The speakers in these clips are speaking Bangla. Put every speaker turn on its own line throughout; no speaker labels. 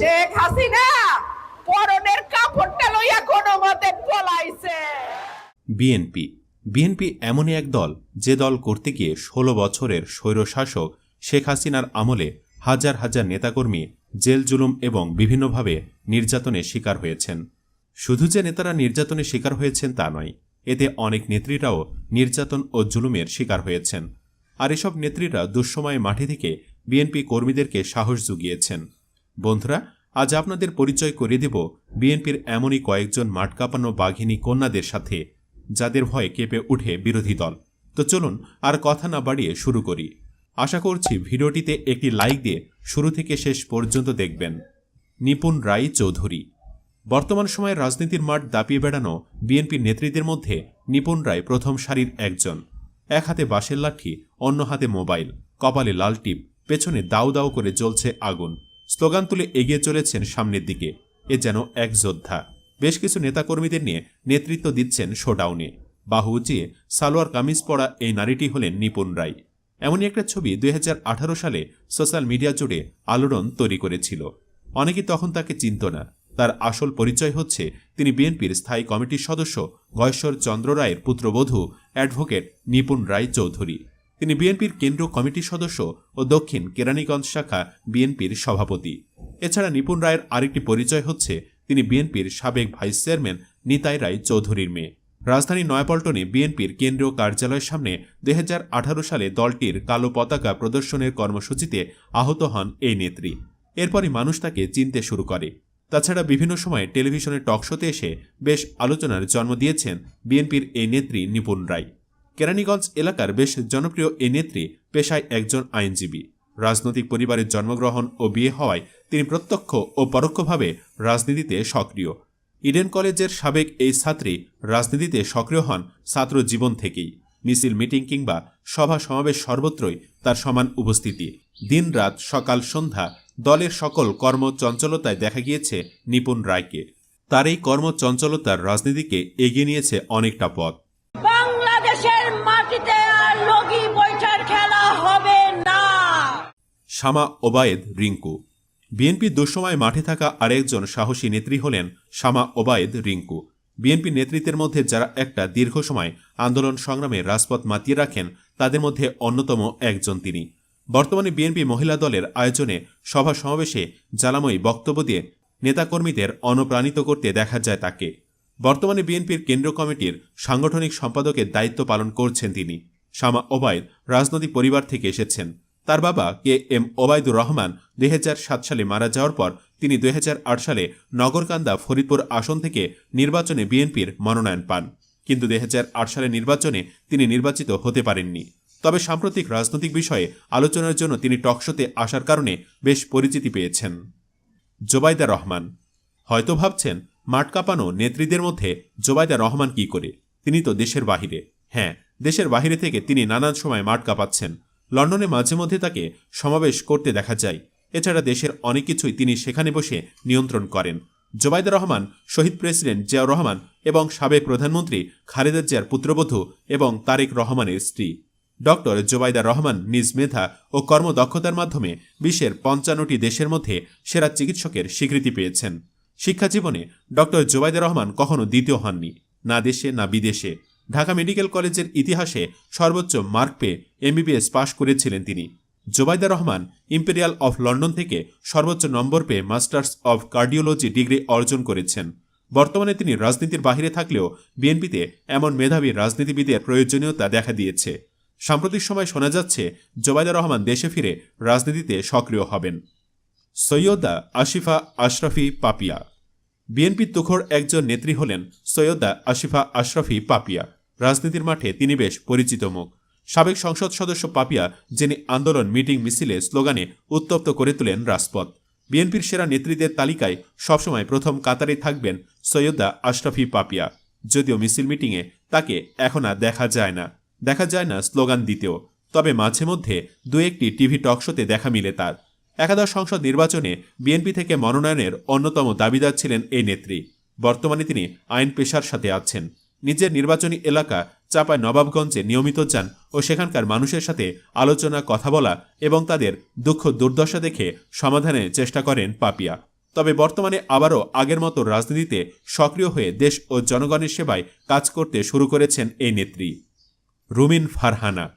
শেখ হাসিনা পরনের কাপড়টা লইয়া কোনো মতে পলাইছে।
বিএনপি। বিএনপি এমনই এক দল যে দল করতে গিয়ে ষোলো বছরের স্বৈরশাসক শেখ হাসিনার আমলে হাজার হাজার নেতাকর্মী জেল জুলুম এবং বিভিন্নভাবে নির্যাতনের শিকার হয়েছেন। শুধু যে নেতারা নির্যাতনের শিকার হয়েছেন তা নয় এতে অনেক নেত্রীরাও নির্যাতন ও জুলুমের শিকার হয়েছেন। আর এসব নেত্রীরা দুঃসময়ে মাঠে থেকে বিএনপি কর্মীদেরকে সাহস জুগিয়েছেন। বন্ধুরা, আজ আপনাদের পরিচয় করে দেব বিএনপির এমনই কয়েকজন মাঠ কাঁপানো বাঘিনী কন্যাদের সাথে, যাদের ভয়ে কেঁপে উঠে বিরোধী দল। তো চলুন আর কথা না বাড়িয়ে শুরু করি। আশা করছি ভিডিওটিতে একটি লাইক দিয়ে শুরু থেকে শেষ পর্যন্ত দেখবেন। নিপুণ রায় চৌধুরী। বর্তমান সময়ে রাজনীতির মাঠ দাপিয়ে বেড়ানো বিএনপির নেত্রীদের মধ্যে নিপুণ রায় প্রথম সারির একজন। এক হাতে বাঁশের লাঠি, অন্য হাতে মোবাইল, কপালে লাল টিপ, পেছনে দাউ দাউ করে জ্বলছে আগুন। স্লোগান তুলে এগিয়ে চলেছেন সামনের দিকে। এ যেন এক যোদ্ধা। বেশ কিছু নেতাকর্মীদের নিয়ে নেতৃত্ব দিচ্ছেন শোডাউনে। বাহু উঁচিয়ে সালোয়ার কামিজ পরা এই নারীটি হলেন নিপুণ রায়। এমনই একটা ছবি দুই হাজার আঠারো সালে সোশ্যাল মিডিয়া জুড়ে আলোড়ন তৈরি করেছিল। অনেকে তখন তাকে চিনত না। তার আসল পরিচয় হচ্ছে তিনি বিএনপির স্থায়ী কমিটির সদস্য গয়েশ্বর চন্দ্র রায়ের পুত্রবধূ অ্যাডভোকেট নিপুণ রায় চৌধুরী। তিনি বিএনপির কেন্দ্র কমিটির সদস্য ও দক্ষিণ কেরানীগঞ্জ শাখা বিএনপির সভাপতি। এছাড়া নিপুণ রায়ের আরেকটি পরিচয় হচ্ছে, তিনি বিএনপির সাবেক ভাইস চেয়ারম্যান নিতাই রায় চৌধুরীর মেয়ে। রাজধানী নয়াপল্টনে বিএনপির কেন্দ্রীয় কার্যালয়ের সামনে দুই হাজার আঠারো সালে দলটির কালো পতাকা প্রদর্শনের কর্মসূচিতে আহত হন এই নেত্রী। এরপরই মানুষ তাকে চিনতে শুরু করে। তাছাড়া বিভিন্ন সময়ে টেলিভিশনের টকশোতে এসে বেশ আলোচনার জন্ম দিয়েছেন বিএনপির এই নেত্রী নিপুণ রায়। কেরানীগঞ্জ এলাকার বেশ জনপ্রিয় এ নেত্রী পেশায় একজন আইনজীবী। রাজনৈতিক পরিবারের জন্মগ্রহণ ও বিয়ে হওয়ায় তিনি প্রত্যক্ষ ও পরোক্ষভাবে রাজনীতিতে সক্রিয়। ইডেন কলেজের সাবেক এই ছাত্রী রাজনীতিতে সক্রিয় হন ছাত্র জীবন থেকেই। মিছিল, মিটিং কিংবা সভা সমাবেশ সর্বত্রই তার সমান উপস্থিতি। দিনরাত সকাল, সন্ধ্যা দলের সকল কর্মচঞ্চলতায় দেখা গিয়েছে নিপুণ রায়কে। তার এই কর্মচঞ্চলতার রাজনীতিকে এগিয়ে নিয়েছে অনেকটা পথ। শামা ওবায়েদ রিঙ্কু। বিএনপির দুঃসময় মাঠে থাকা আরেকজন সাহসী নেত্রী হলেন শামা ওবায়েদ রিঙ্কু। বিএনপি নেতৃত্বের মধ্যে যারা একটা দীর্ঘ সময় আন্দোলন সংগ্রামে রাজপথ মাতিয়ে রাখেন, তাদের মধ্যে অন্যতম একজন তিনি। বর্তমানে বিএনপি মহিলা দলের আয়োজনে সভা সমাবেশে জ্বালাময়ী বক্তব্য দিয়ে নেতাকর্মীদের অনুপ্রাণিত করতে দেখা যায় তাকে। বর্তমানে বিএনপির কেন্দ্র কমিটির সাংগঠনিক সম্পাদকের দায়িত্ব পালন করছেন তিনি। শামা ওবায়দ রাজনৈতিক পরিবার থেকে এসেছেন। তার বাবা কে এম ওবায়দুর রহমান দুই হাজার সাত সালে মারা যাওয়ার পর তিনি দুই হাজার আট সালে নগরকান্দা ফরিদপুর আসন থেকে নির্বাচনে বিএনপির মনোনয়ন পান। কিন্তু দুই সালে নির্বাচনে তিনি নির্বাচিত হতে পারেননি। তবে সাম্প্রতিক রাজনৈতিক বিষয়ে আলোচনার জন্য তিনি টকশোতে আসার কারণে বেশ পরিচিতি পেয়েছেন। জোবাইদা রহমান। হয়তো ভাবছেন, মাঠ কাঁপানো নেত্রীদের মধ্যে জোবাইদা রহমান কি করে? তিনি তো দেশের বাহিরে। হ্যাঁ দেশের বাহিরে থেকে তিনি নানান সময় মাঠ কাঁপাচ্ছেন। লন্ডনে মাঝে মধ্যে তাকে সমাবেশ করতে দেখা যায়। এছাড়া দেশের অনেক কিছুই তিনি সেখানে বসে নিয়ন্ত্রণ করেন। জোবাইদা রহমান, শহীদ প্রেসিডেন্ট জিয়াউর রহমান এবং সাবেক প্রধানমন্ত্রী খালেদা জিয়ার পুত্রবধূ এবং তারেক রহমানের স্ত্রী। ডক্টর জোবাইদা রহমান নিজ মেধা ও কর্মদক্ষতার মাধ্যমে বিশ্বের পঞ্চান্নটি দেশের মধ্যে সেরা চিকিৎসকের স্বীকৃতি পেয়েছেন। শিক্ষা জীবনে ডক্টর জোবাইদা রহমান কখনো দ্বিতীয় হননি, না দেশে, না বিদেশে। ঢাকা মেডিকেল কলেজের ইতিহাসে সর্বোচ্চ মার্ক পেয়ে এমবিবিএস পাশ করেছিলেন তিনি। Zubaida Rahman, Imperial of London থেকে সর্বোচ্চ নম্বর পেয়ে মাস্টার্স অব কার্ডিওলজি ডিগ্রি অর্জন করেছেন। বর্তমানে তিনি রাজনীতির বাহিরে থাকলেও বিএনপিতে এমন মেধাবী রাজনীতিবিদের প্রয়োজনীয়তা দেখা দিয়েছে। সাম্প্রতিক সময় শোনা যাচ্ছে, জোবাইদা রহমান দেশে ফিরে রাজনীতিতে সক্রিয় হবেন। সৈয়দা আশিফা আশরাফি পাপিয়া। বিএনপির তুখর একজন নেত্রী হলেন সৈয়দা আশিফা আশরাফি পাপিয়া। রাজনীতির মাঠে তিনি বেশ পরিচিত মুখ। সাবেক সংসদ সদস্য পাপিয়া, যিনি আন্দোলন, মিটিং, মিছিলে স্লোগানে উত্তপ্ত করে তোলেন রাজপথ। বিএনপির সেরা নেত্রীদের তালিকায় সবসময় প্রথম কাতারে থাকবেন সৈয়দা আশরাফি পাপিয়া। যদিও মিছিল মিটিংয়ে তাকে এখন আর দেখা যায় না। দেখা যায় না স্লোগান দিতেও। তবে মাঝে মধ্যে দু একটি টিভি টকশোতে দেখা মিলে তার। একাদশ সংসদ নির্বাচনে বিএনপি থেকে মনোনয়নের অন্যতম দাবিদার ছিলেন এই নেত্রী। বর্তমানে তিনি আইন পেশার সাথে আছেন। নিজের নির্বাচনী এলাকা চাপায় নবাবগঞ্জে নিয়মিত যান ও সেখানকার মানুষের সাথে আলোচনা, কথা বলা এবং তাদের দুঃখ, দুর্দশা দেখে সমাধানের চেষ্টা করেন পাপিয়া। তবে বর্তমানে আবারও আগের মতো রাজনীতিতে সক্রিয় হয়ে দেশ ও জনগণের সেবায় কাজ করতে শুরু করেছেন এই নেত্রী। রুমিন ফারহানা।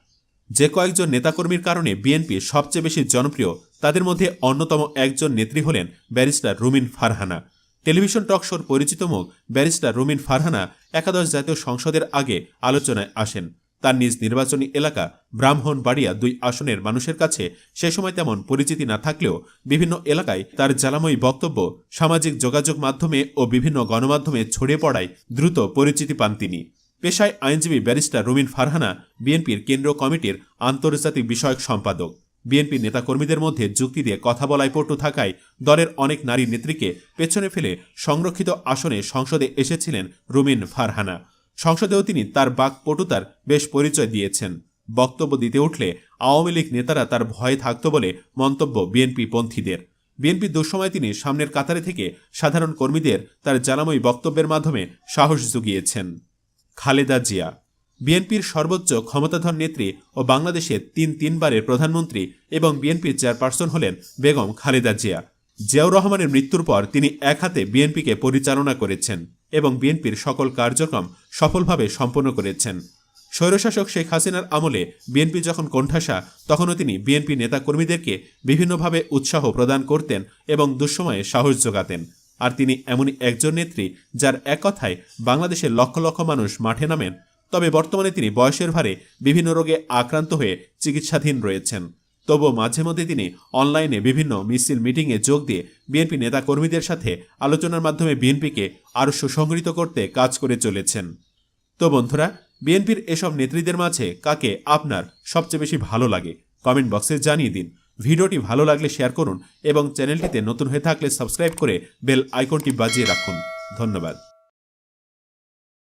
যে কয়েকজন নেতাকর্মীর কারণে বিএনপি সবচেয়ে বেশি জনপ্রিয়, তাদের মধ্যে অন্যতম একজন নেত্রী হলেন barrister Rumin Farhana. Television talk শোর পরিচিত মুখ ব্যারিস্টার রুমিন ফারহানা একাদশ জাতীয় সংসদের আগে আলোচনায় আসেন। তার নিজ নির্বাচনী এলাকা ব্রাহ্মণবাড়িয়া দুই আসনের মানুষের কাছে সে সময় তেমন পরিচিতি না থাকলেও বিভিন্ন এলাকায় তার জ্বালাময়ী বক্তব্য, সামাজিক যোগাযোগ মাধ্যমে ও বিভিন্ন গণমাধ্যমে ছড়িয়ে পড়ায় দ্রুত পরিচিতি পান তিনি। পেশায় আইনজীবী ব্যারিস্টার রুমিন ফারহানা, বিএনপির কেন্দ্রীয় কমিটির আন্তর্জাতিক বিষয়ক সম্পাদক। বিএনপি নেতাকর্মীদের মধ্যে যুক্তি দিয়ে কথা বলায় পটু থাকায় দলের অনেক নারী নেত্রীকে পেছনে ফেলে সংরক্ষিত আসনে সংসদে এসেছিলেন রুমিন ফারহানা। সংসদেও তিনি তার বাকপটুতার বেশ পরিচয় দিয়েছেন। বক্তব্য দিতে উঠলে আওয়ামী লীগ নেতারা তার ভয়ে থাকত বলে মন্তব্য বিএনপি পন্থীদের। বিএনপি দুঃসময় তিনি সামনের কাতারে থেকে সাধারণ কর্মীদের তার জ্বালাময়ী বক্তব্যের মাধ্যমে সাহস জুগিয়েছেন। খালেদা জিয়া বিএনপির সর্বোচ্চ ক্ষমতাধর নেত্রী ও বাংলাদেশের তিন তিনবারের প্রধানমন্ত্রী এবং বিএনপির চেয়ারপারসন হলেন বেগম খালেদা জিয়া। জিয়াউর রহমানের মৃত্যুর পর তিনি এক হাতে বিএনপিকে পরিচালনা করেছেন এবং বিএনপির সকল কার্যক্রম সফলভাবে সম্পন্ন করেছেন। স্বৈরশাসক শেখ হাসিনার আমলে বিএনপি যখন কোণঠাসা, তখনও তিনি বিএনপি নেতাকর্মীদেরকে বিভিন্নভাবে উৎসাহ প্রদান করতেন এবং দুঃসময়ে সাহস যোগাতেন। আর তিনি এমনই একজন নেত্রী যার এক কথায় বাংলাদেশের লক্ষ লক্ষ মানুষ মাঠে নামেন তবে বর্তমানে তিনি বয়সের ভারে বিভিন্ন রোগে আক্রান্ত হয়ে চিকিৎসাধীন রয়েছেন। তবুও মাঝে মধ্যে তিনি অনলাইনে বিভিন্ন মিছিল মিটিংয়ে যোগ দিয়ে বিএনপি নেতাকর্মীদের সাথে আলোচনার মাধ্যমে বিএনপিকে আরও সুসংগঠিত করতে কাজ করে চলেছেন। তো বন্ধুরা, বিএনপির এসব নেত্রীদের মাঝে কাকে আপনার সবচেয়ে বেশি ভালো লাগে? কমেন্ট বক্সে জানিয়ে দিন। ভিডিওটি ভালো লাগলে শেয়ার করুন এবং চ্যানেলটিতে নতুন হয়ে থাকলে সাবস্ক্রাইব করে বেল আইকনটি বাজিয়ে রাখুন। ধন্যবাদ।